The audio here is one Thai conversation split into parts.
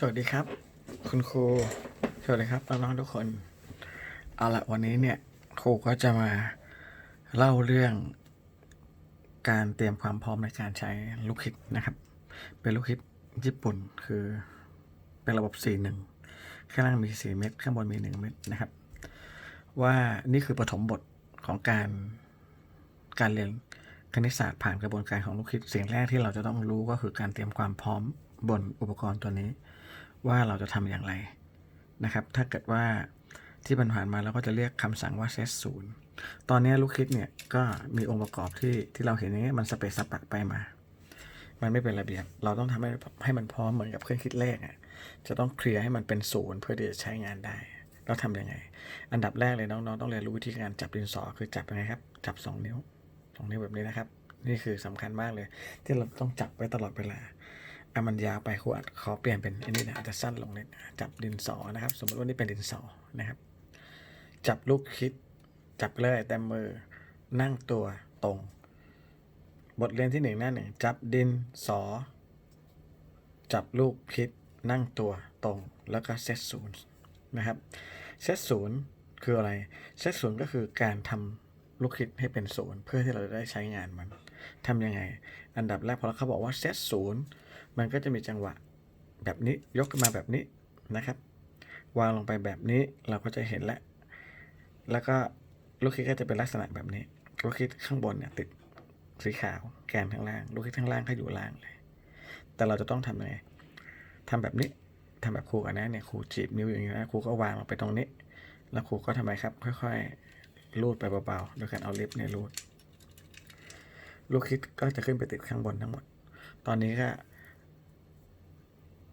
สวัสดีครับ คุณครู สวัสดีครับน้องๆทุกคน เอาละวันนี้เนี่ยครูก็จะมาเล่าเรื่อง การเตรียมความพร้อมในการใช้ลูกคิดนะครับ เป็นลูกคิดญี่ปุ่นคือเป็นระบบ4 1ข้างล่างมี 4 เม็ดข้างบนมี 1 เม็ดนะครับ ว่านี่คือปฐมบทของการการเรียนคณิตศาสตร์ผ่านกระบวนการของลูกคิดสิ่งแรกที่เราจะต้องรู้ก็คือการเตรียมความพร้อมบนอุปกรณ์ตัวนี้ ว่าเราจะทำอย่างไรนะครับ ถ้าเกิดว่าที่ผ่านมาเราก็จะเรียกคำสั่งว่าเซตศูนย์ตอนนี้ลูกคิดเนี่ยก็มีองค์ประกอบที่ที่เราเห็นอย่างนี้มันสเปซสปะไปมา มันไม่เป็นระเบียบ เราต้องทำให้ให้มันพร้อมเหมือนกับเครื่องคิดเลขอะจะต้องเคลียร์ให้มันเป็นศูนย์เพื่อที่จะใช้งานได้ เราทำยังไง อันดับแรกเลยน้องๆต้องเรียนรู้วิธีการจับดินสอคือจับยังไงครับ จับสองนิ้วสองนิ้วแบบนี้นะครับ นี่คือสำคัญมากเลย ที่เราต้องจับไว้ตลอดเวลา อะมันยาวไปครูอาจขอเปลี่ยนเป็นอันนี้นะอาจจะสั้นลงนิดจับดินสอนะครับ สมมติว่านี่เป็นดินสอนะครับ จับลูกคิด จับเลยแต่มือนั่งตัวตรง บทเรียนที่หนึ่งหน้าหนึ่งจับดินสอ จับลูกคิดนั่งตัวตรงแล้วก็เซตศูนย์นะครับเซตศูนย์คืออะไรเซตศูนย์ก็คือการทำลูกคิดให้เป็นศูนย์เพื่อที่เราจะได้ใช้งานมันทำยังไง อันดับแรกพอเขาบอกว่าเซตศูนย์ มันก็จะมีจังหวะแบบนี้ยกขึ้นมาแบบนี้นะครับ วางลงไปแบบนี้เราก็จะเห็นแล้วแล้วก็ลูกคิดก็จะเป็นลักษณะแบบนี้ลูกคิดข้างบนเนี่ยติดสีขาวแกนข้างล่าง ลูกคิดข้างล่างก็อยู่ล่างเลย แต่เราจะต้องทำยังไงทำแบบนี้ทำแบบครูกันนะเนี่ยครูจีบนิ้วอย่างนี้นะครูก็วางลงไปตรงนี้ แล้วครูก็ทำไมครับ ค่อยๆลูดไปเบาๆโดยการเอาเล็บเนี่ยลูดลูกคิดก็จะขึ้นไปติดข้างบนทั้งหมด ตอนนี้ก็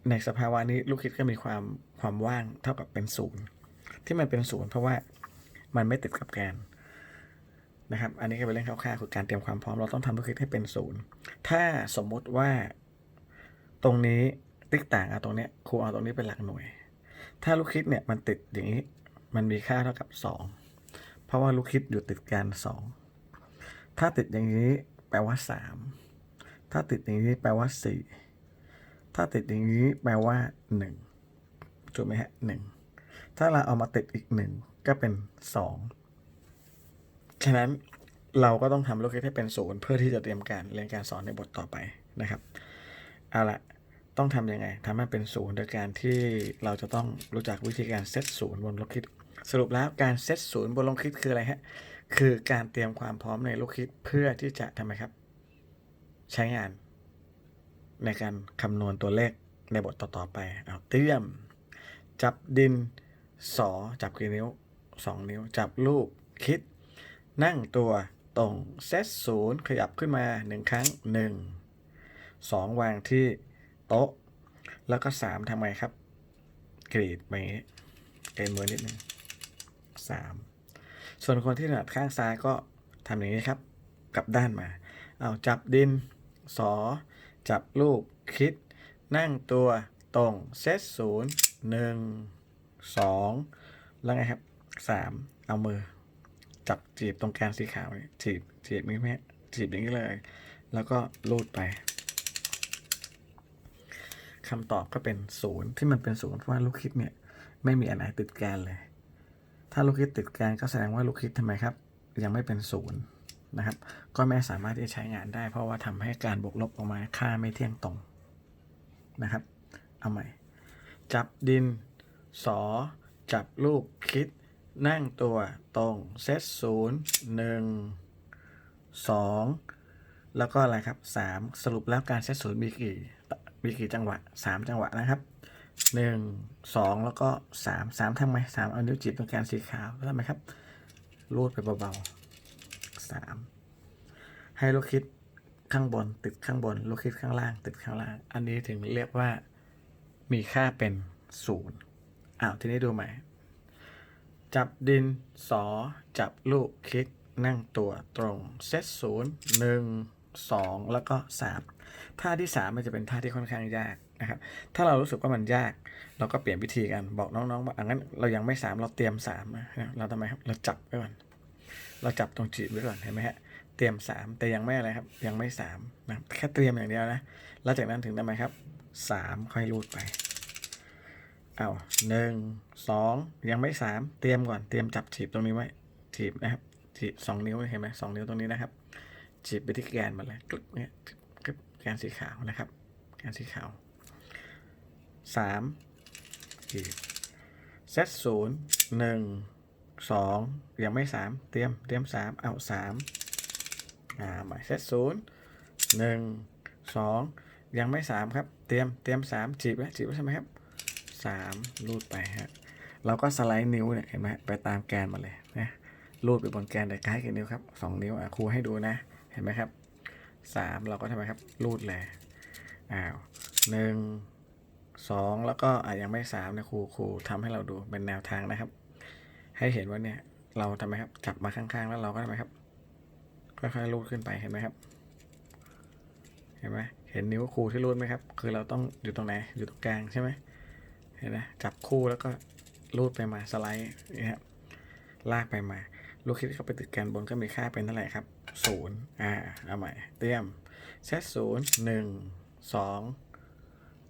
ในสภาวะนี้ลูกคิดก็มีความความว่างเท่ากับเป็นศูนย์ที่มันเป็นศูนย์เพราะว่ามันไม่ติดกับแกนนะครับ อันนี้ก็เป็นเรื่องคร่าวๆคือการเตรียมความพร้อมเราต้องทำลูกคิดให้เป็นศูนย์ถ้าสมมุติว่าตรงนี้ติ๊กต่างเอาตรงเนี้ยครูเอาตรงนี้เป็นหลักหน่วย ถ้าลูกคิดเนี่ยมันติดอย่างนี้มันมีค่าเท่ากับ 2 เพราะว่าลูกคิดอยู่ติดกัน2ถ้าติดอย่างนี้แปลว่า 3 ถ้าติดอย่างนี้แปลว่า 4 ถ้าติดอย่างนี้แปลว่า1ถูกไหมฮะหนึ่งถ้าเราเอามาติดอีกหนึ่งก็เป็น 2 ฉะนั้นเราก็ต้องทำลูกคิดให้เป็นศูนย์เพื่อที่จะเตรียมการเรียนการสอนในบทต่อไปนะครับเอาละต้องทำยังไงทำให้เป็นศูนย์โดยการที่เราจะต้องรู้จักวิธีการเซตศูนย์บนลูกคิด สรุปแล้วการเซตศูนย์บนลูกคิดคืออะไรฮะคือการเตรียมความพร้อมในลูกคิดเพื่อที่จะทำไมครับ ใช้งาน ในการคำนวณตัวเลขในบทต่อๆไปเอาเตรียม จับดินสอจับกี่นิ้วสองนิ้ว จับลูกคิด นั่งตัวตรงเซตศูนย์ขยับขึ้นมาหนึ่งครั้งหนึ่งสองวางที่โต๊ะ แล้วก็สามทำไงครับ กรีดไปอย่างนี้เอ็นมือนิดนึงสามส่วนคนที่ถนัดข้างซ้ายก็ทำอย่างนี้ครับ กลับด้านมา เอาจับดินสอ จับลูกคิด นั่งตัวตรงเซตศูนย์หนึ่งสองแล้วไงครับสามเอามือ จับจีบตรงแกนสีขาวนี่จีบจีบนี้ไหมจีบอย่างนี้เลย แล้วก็ลูดไปคำตอบก็เป็นศูนย์ที่มันเป็นศูนย์เพราะว่าลูกคิดเนี่ย ไม่มีอันไหนติดแกนเลย ถ้าลูกคิดติดแกนก็แสดงว่าลูกคิดทำไมครับ ยังไม่เป็นศูนย์ นะครับ ก็ไม่สามารถที่จะใช้งานได้ เพราะว่าทำให้การบวกลบออกมาค่าไม่เที่ยงตรงนะครับ เอาใหม่ จับดิน สอ จับลูกคิด นั่งตัวตรง เซตศูนย์หนึ่งสองแล้วก็อะไรครับสามสรุปแล้วการเซตศูนย์มีกี่มีกี่จังหวะสามจังหวะนะครับหนึ่งสองแล้วก็สามสามทำไมสามเอานิ้วจีบตรงแกนสีขาวแล้วทำไมครับรูดไปเบาๆ สามให้ลูกคิดข้างบนติดข้างบน ลูกคิดข้างล่าง ติดข้างล่าง อันนี้ถึงเรียกว่ามีค่าเป็นศูนย์อ้าวทีนี้ดูใหม่ จับดินสอจับลูกคิดนั่งตัวตรงเซตศูนย์หนึ่งสองแล้วก็สามท่าที่สามมันจะเป็นท่าที่ค่อนข้างยากนะครับ ถ้าเรารู้สึกว่ามันยาก เราก็เปลี่ยนวิธีกันบอกน้องๆว่าอังั้นเรายังไม่สามเราเตรียมสามนะเราทำไมครับเราจับไว้ก่อน เราจับตรงจีบไว้ก่อนเห็นไหมฮะเตรียมสามแต่ยังไม่อะไรครับยังไม่สามนะแค่เตรียมอย่างเดียวนะแล้วจากนั้นถึงทำไมครับสามค่อยรูดไปเอาหนึ่งสองยังไม่สามเตรียมก่อนเตรียมจับจีบตรงนี้ไว้จีบนะครับจีบสองนิ้วเห็นไหมสองนิ้วตรงนี้นะครับจีบไปที่แกนมันเลยกึ๊บเนี่ยกึ๊บแกนสีขาวนะครับ แกนสีขาวสามจีบเซตศูนย์หนึ่ง สองยังไม่สามเตรียมเตรียมสามเอาสามอ่าหมายเซตศูนย์หนึ่งสองยังไม่สามครับ เตรียมเตรียมสามจีบแล้วจีบแล้วใช่ไหมครับสามรูดไปฮะเราก็สไลด์นิ้วเนี่ยเห็นไหมไปตามแกนมาเลยนะรูดไปบนแกนแต่ใกล้กี่นิ้วครับสองนิ้วอะครูให้ดูนะเห็นไหมครับสามเราก็ทำไมครับรูดเลยอ้าวหนึ่งสองแล้วก็อะยังไม่สามนะครูครูทำให้เราดูเป็นแนวทางนะครับ ให้เห็นว่าเนี่ยเราทำไมครับจับมาข้างๆ แล้วเราก็ทำไมครับค่อยๆรูดขึ้นไปเห็นไหมครับ เห็นไหมเห็นนิ้วครูที่รูดไหมครับ คือเราต้องอยู่ตรงไหนอยู่ตรงกลางใช่ไหมเห็นไหมจับคู่แล้วก็รูดไปมาสไลด์นี่ครับลากไปมาลูกคิดเข้าไปติดแกนบนก็มีค่าเป็นเท่าไหร่ครับศูนย์อ่าเอาใหม่เตรียมเซตศูนย์หนึ่งสอง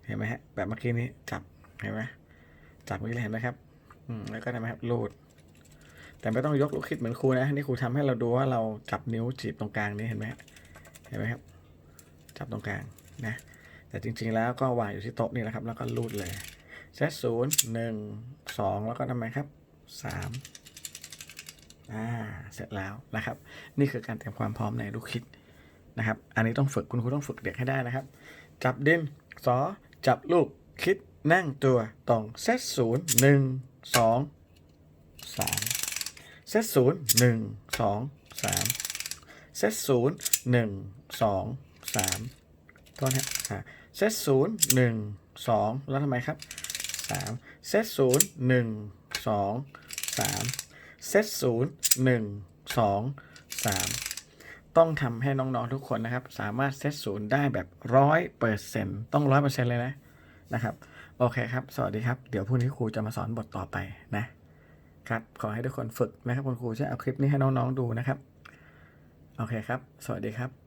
เห็นไหมฮะแบบเมื่อกี้นี้จับเห็นไหมจับเมื่อกี้เห็นไหมครับอืมแล้วก็ทำไหมครับรูด แต่ไม่ต้องยกลูกคิดเหมือนครูนะ นี่ครูทำให้เราดูว่าเราจับนิ้วจีบตรงกลางนี้เห็นไหมเห็นไหมครับ จับตรงกลางนะ แต่จริงๆแล้วก็วางอยู่ที่โต๊ะนี่แหละครับ แล้วก็รูดเลยเซตศูนย์หนึ่งสองแล้วก็ทำไมครับสามอ่าเสร็จแล้วนะครับ นี่คือการเตรียมความพร้อมในลูกคิดนะครับ อันนี้ต้องฝึกคุณครูต้องฝึกเด็กให้ได้นะครับ จับดินสอจับลูกคิดนั่งตัวตรงเซตศูนย์หนึ่งสองสาม ซตศูนย์หนึ่งสองสามเซตศูนย์หนึ่งสองสามโทษนะอ่าเซตศูนย์หนึ่งสองแล้วทำไมครับสามเซตศูนย์หนึ่งสองสามเซตศูนย์หนึ่งสองสามต้องทำให้น้องๆทุกคนนะครับ สามารถเซตศูนย์ได้แบบร้อยเปอร์เซ็นต์ต้องร้อยเปอร์เซ็นต์เลยนะนะครับ โอเคครับ สวัสดีครับ เดี๋ยวพรุ่งนี้ครูจะมาสอนบทต่อไปนะ ครับ ขอให้ทุกคนฝึกนะครับคุณครูจะเอาคลิปนี้ให้น้องๆดูนะครับ โอเคครับ สวัสดีครับ